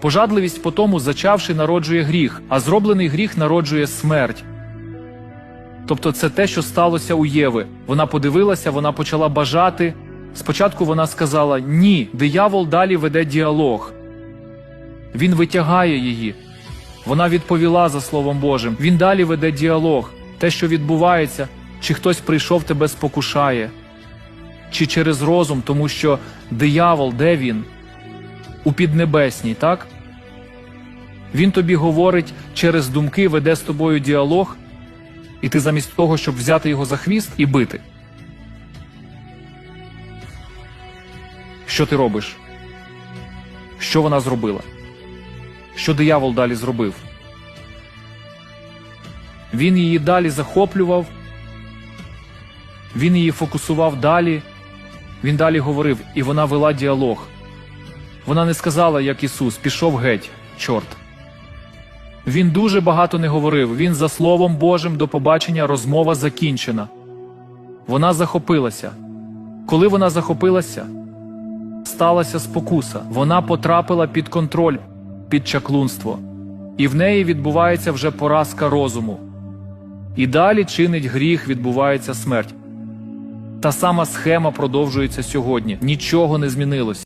Пожадливість по тому, зачавши, народжує гріх, а зроблений гріх народжує смерть. Тобто це те, що сталося у Єви. Вона подивилася, вона почала бажати. Спочатку вона сказала ні, диявол далі веде діалог. Він витягає її. Вона відповіла за Словом Божим. Він далі веде діалог. Те, що відбувається, чи хтось прийшов тебе спокушає, чи через розум, тому що диявол, де він? У піднебесній, так? Він тобі говорить через думки, веде з тобою діалог, і ти замість того, щоб взяти його за хвіст і бити. Що ти робиш? Що вона зробила? Що диявол далі зробив? Він її далі захоплював, він її фокусував далі, він далі говорив, і вона вела діалог. Вона не сказала, як Ісус, пішов геть, чорт. Він дуже багато не говорив. Він за Словом Божим до побачення розмова закінчена. Вона захопилася. Коли вона захопилася, сталася спокуса. Вона потрапила під контроль, під чаклунство, і в неї відбувається вже поразка розуму. І далі чинить гріх, відбувається смерть. Та сама схема продовжується сьогодні. Нічого не змінилось.